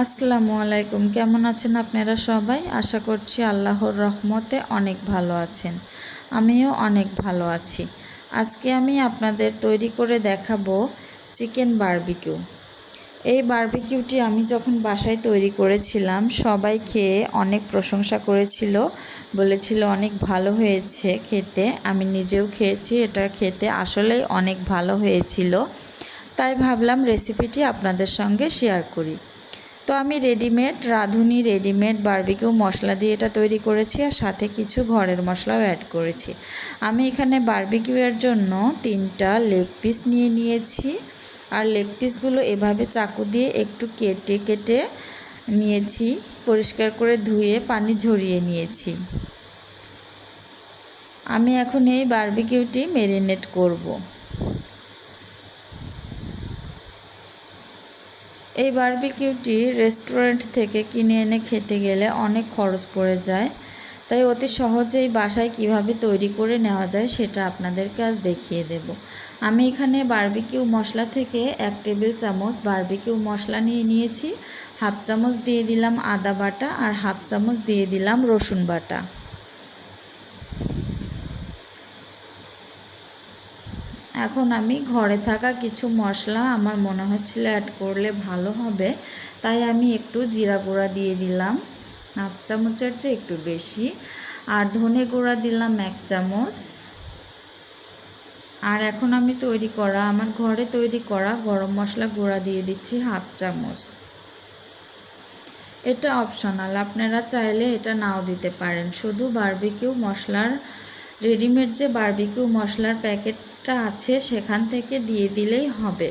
আসসালামু আলাইকুম। কেমন আছেন আপনারা সবাই? আশা করছি আল্লাহর রহমতে অনেক ভালো আছেন। আমিও অনেক ভালো আছি। আজকে আমি আপনাদের তৈরি করে দেখাবো চিকেন বারবিকিউ। এই বারবিকিউটি আমি যখন বাসায় তৈরি করেছিলাম, সবাই খেয়ে অনেক প্রশংসা করেছিল, বলেছিল অনেক ভালো হয়েছে খেতে। আমি নিজেও খেয়েছি, এটা খেতে আসলেই অনেক ভালো হয়েছিল। তাই ভাবলাম রেসিপিটি আপনাদের সঙ্গে শেয়ার করি। তো আমি রেডিমেড রাঁধুনি রেডিমেড বারবিকিউ মশলা দিয়ে এটা তৈরি করেছি আর সাথে কিছু ঘরের মশলাও অ্যাড করেছি। আমি এখানে বারবিকিউয়ের জন্য তিনটা লেগ পিস নিয়ে নিয়েছি আর লেগ পিসগুলো এভাবে চাকু দিয়ে একটু কেটে কেটে নিয়েছি, পরিষ্কার করে ধুয়ে পানি ঝরিয়ে নিয়েছি। আমি এখন এই বার্বিকিউটি মেরিনেট করব। এই বারবিকিউটি রেস্টুরেন্ট থেকে কিনে এনে খেতে গেলে অনেক খরচ পড়ে যায়। তাই অতি সহজেই বাসায় কীভাবে তৈরি করে নেওয়া যায় সেটা আপনাদেরকে আজ দেখিয়ে দেব। আমি এখানে বারবিকিউ মশলা থেকে এক টেবিল চামচ বার্বিকিউ মশলা নিয়ে নিয়েছি। হাফ চামচ দিয়ে দিলাম আদা বাটা আর হাফ চামচ দিয়ে দিলাম রসুন বাটা। এখন আমি ঘরে থাকা কিছু মশলা আমার মনে হচ্ছিল অ্যাড করলে ভালো হবে, তাই আমি একটু জিরা গুঁড়া দিয়ে দিলাম, হাফ চামচের চেয়ে একটু বেশি, আর ধনে গুঁড়া দিলাম এক চামচ। আর এখন আমি তৈরি করা, আমার ঘরে তৈরি করা গরম মশলা গুঁড়া দিয়ে দিচ্ছি হাফ চামচ। এটা অপশনাল আপনারা চাইলে এটা নাও দিতে পারেন, শুধু বারবিকিউ মশলার রেডিমেড যে বার্বিকিউ মশলার প্যাকেটটা আছে, সেখান থেকে দিয়ে দিলেই হবে।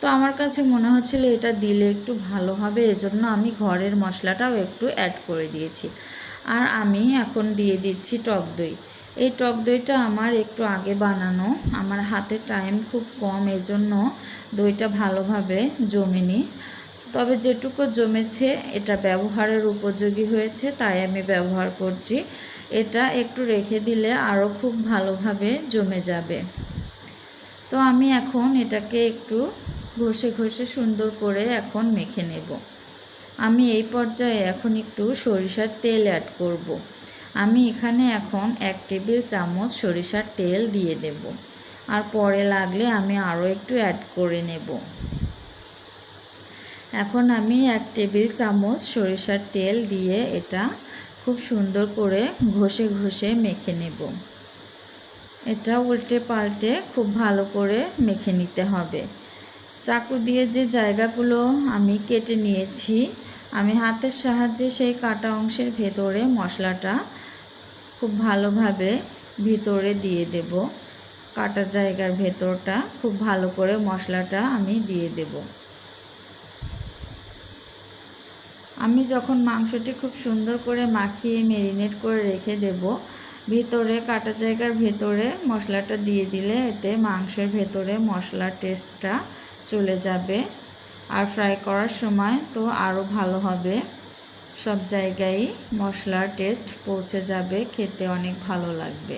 তো আমার কাছে মনে হচ্ছিল এটা দিলে একটু ভালো হবে, এজন্য আমি ঘরের মশলাটাও একটু অ্যাড করে দিয়েছি। আর আমি এখন দিয়ে দিচ্ছি টক দই। এই টক দইটা আমার একটু আগে বানানো, আমার হাতে টাইম খুব কম, এজন্য দইটা ভালোভাবে জমেনি। তবে যেটুকু জমেছে, এটা ব্যবহারের উপযোগী হয়েছে, তাই আমি ব্যবহার করছি। এটা একটু রেখে দিলে আরও খুব ভালোভাবে জমে যাবে। তো আমি এখন এটাকে একটু ঘষে ঘষে সুন্দর করে এখন মেখে নেব। আমি এই পর্যায়ে এখন একটু সরিষার তেল অ্যাড করব। আমি এখানে এখন এক টেবিল চামচ সরিষার তেল দিয়ে দেব। আর পরে লাগলে আমি আরও একটু অ্যাড করে নেব। এখন আমি এক টেবিল চামচ সরিষার তেল দিয়ে এটা খুব সুন্দর করে ঘষে ঘষে মেখে নেব। এটা উল্টে পাল্টে খুব ভালো করে মেখে নিতে হবে। চাকু দিয়ে যে জায়গাগুলো আমি কেটে নিয়েছি, আমি হাতের সাহায্যে সেই কাটা অংশের ভেতরে মশলাটা খুব ভালোভাবে ভিতরে দিয়ে দেব। কাটা জায়গার ভেতরটা খুব ভালো করে মশলাটা আমি দিয়ে দেবো। আমি যখন মাংসটি খুব সুন্দর করে মাখিয়ে মেরিনেট করে রেখে দেব, ভিতরে কাটা জায়গার ভেতরে মশলাটা দিয়ে দিলে এতে মাংসের ভেতরে মশলার টেস্টটা চলে যাবে। আর ফ্রাই করার সময় তো আরও ভালো হবে। সব জায়গায় মশলার টেস্ট পৌঁছে যাবে, খেতে অনেক ভালো লাগবে।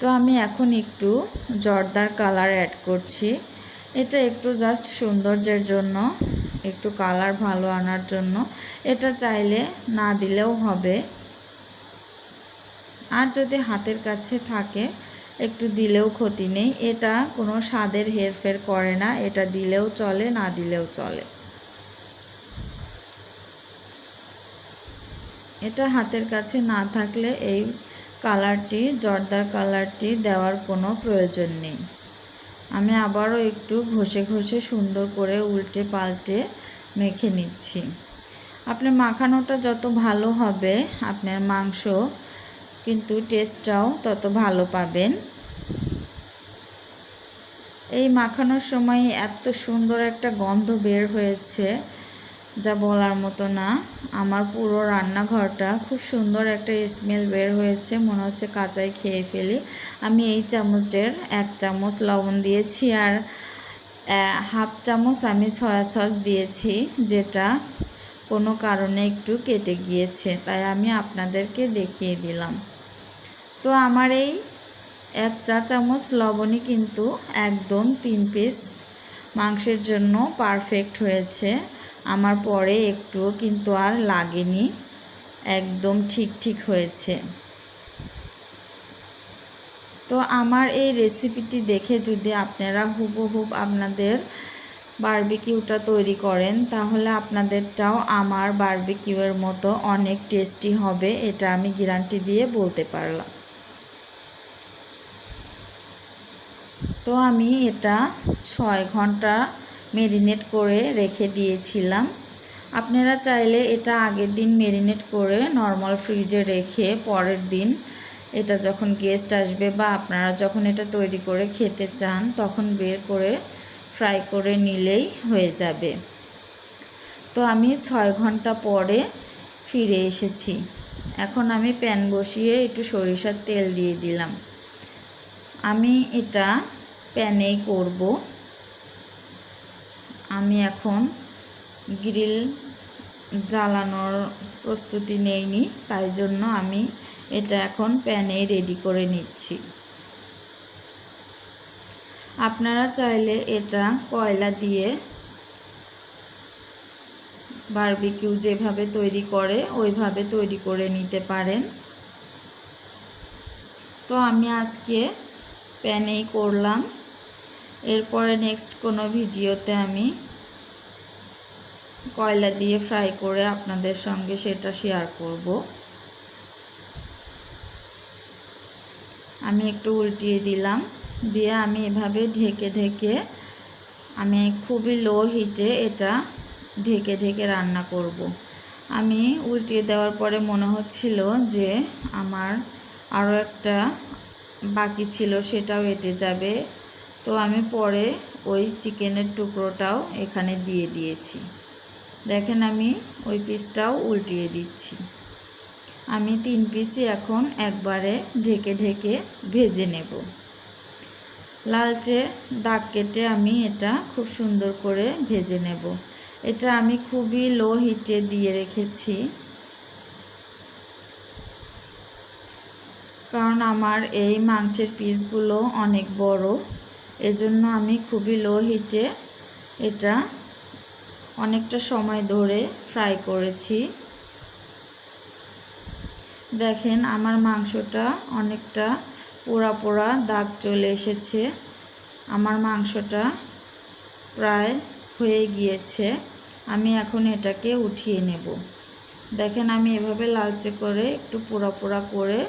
তো আমি এখন একটু জর্দার কালার অ্যাড করছি। এটা একটু জাস্ট সৌন্দর্যের জন্য, একটু কালার ভালো আনার জন্য। এটা চাইলে না দিলেও হবে। আর যদি হাতের কাছে থাকে, একটু দিলেও ক্ষতি নেই। এটা কোনো স্বাদের হেরফের করে না। এটা দিলেও চলে, না দিলেও চলে। এটা হাতের কাছে না থাকলে এই কালারটি জর্দার কালারটি দেওয়ার কোনো প্রয়োজন নেই। আমি আবারও একটু ঘষে ঘষে সুন্দর করে উল্টে পাল্টে মেখে নিচ্ছি। আপনার মাখানোটা যত ভালো হবে, আপনার মাংস কিন্তু টেস্টটাও তত ভালো পাবেন। এই মাখানোর সময় এত সুন্দর একটা গন্ধ বের হয়েছে। যা বলার মতো না। আমার পুরো রান্নাঘরটা খুব সুন্দর একটা স্মেল বের হয়েছে, মনে হচ্ছে কাঁচাই খেয়ে ফেলি। আমি এই চামচের এক চামচ লবণ দিয়েছি আর হাফ চামচ আমি সয়া সস দিয়েছি, যেটা কোনো কারণে একটু কেটে গিয়েছে, তাই আমি আপনাদেরকে দেখিয়ে দিলাম। তো আমার এই এক চা চামচ লবণই কিন্তু একদম তিন পিস মাংসের জন্য পারফেক্ট হয়েছে। আমার পরে একটুও কিন্তু আর লাগেনি। একদম ঠিক ঠিক হয়েছে। তো আমার এই রেসিপিটি দেখে যদি আপনারা হুবহুব আপনাদের বার্বিকিউটা তৈরি করেন, তাহলে আপনাদেরটাও আমার বার্বিকিউয়ের মতো অনেক টেস্টি হবে, এটা আমি গ্যারান্টি দিয়ে বলতে পারলাম। তো আমি এটা ছয় ঘণ্টা মেরিনেট করে রেখে দিয়েছিলাম। আপনারা চাইলে এটা আগের দিন মেরিনেট করে নর্মাল ফ্রিজে রেখে পরের দিন এটা যখন গেস্ট আসবে বা আপনারা যখন এটা তৈরি করে খেতে চান, তখন বের করে ফ্রাই করে নিলেই হয়ে যাবে। তো আমি ছয় ঘণ্টা পরে ফিরে এসেছি। এখন আমি প্যান বসিয়ে একটু সরিষার তেল দিয়ে দিলাম। আমি এটা প্যানেই করব। আমি এখন গ্রিল জ্বালানোর প্রস্তুতি নেইনি, তাই জন্য আমি এটা এখন প্যানে রেডি করে নিচ্ছি। আপনারা চাইলে এটা কয়লা দিয়ে বারবিকিউ যেভাবে তৈরি করে, ওইভাবে তৈরি করে নিতে পারেন। তো আমি আজকে প্যানেই করলাম। এরপরে নেক্সট কোনো ভিডিওতে আমি কয়লা দিয়ে ফ্রাই করে আপনাদের সঙ্গে সেটা শেয়ার করব। আমি একটু উল্টিয়ে দিলাম। দিয়ে আমি এভাবে ঢেকে ঢেকে আমি খুবই লো হিটে এটা ঢেকে ঢেকে রান্না করব। আমি উল্টিয়ে দেওয়ার পরে মনে হচ্ছিল যে আমার আরও একটা বাকি ছিল সেটাও এটে যাবে। তো আমি পরে ওই চিকেনের টুকরোটাও এখানে দিয়ে দিয়েছি। দেখেন আমি ওই পিসটাও উল্টিয়ে দিচ্ছি। আমি তিন পিসই এখন একবারে ঢেকে ঢেকে ভেজে নেব। লালচে দাগ কেটে আমি এটা খুব সুন্দর করে ভেজে নেব। এটা আমি খুবই লো হিটে দিয়ে রেখেছি। কারণ আমার এই মাংসের পিসগুলো অনেক বড়। এজন্য আমি খুবই লো হিটে এটা অনেকটা সময় ধরে ফ্রাই করেছি। দেখেন আমার মাংসটা অনেকটা পোড়া পোড়া দাগ চলে এসেছে। আমার মাংসটা প্রায় হয়ে গিয়েছে। আমি এখন এটাকে উঠিয়ে নেব। দেখেন আমি এভাবে লালচে করে একটু পোড়া পোড়া করে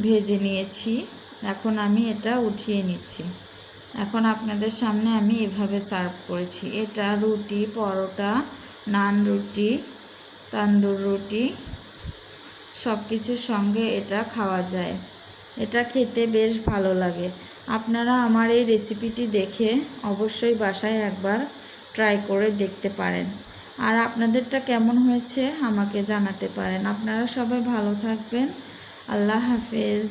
ভেজে নিয়েছি। এখন আমি এটা উঠিয়ে নিচ্ছি। এখন আপনাদের সামনে আমি এভাবে সার্ভ করেছি। এটা রুটি, পরোটা, নান রুটি, তান্দুর রুটি সব কিছুর সঙ্গে এটা খাওয়া যায়। এটা খেতে বেশ ভালো লাগে। আপনারা আমার এই রেসিপিটি দেখে অবশ্যই বাসায় একবার ট্রাই করে দেখতে পারেন। আর আপনাদেরটা কেমন হয়েছে আমাকে জানাতে পারেন। আপনারা সবাই ভালো থাকবেন। আল্লাহ হাফেজ।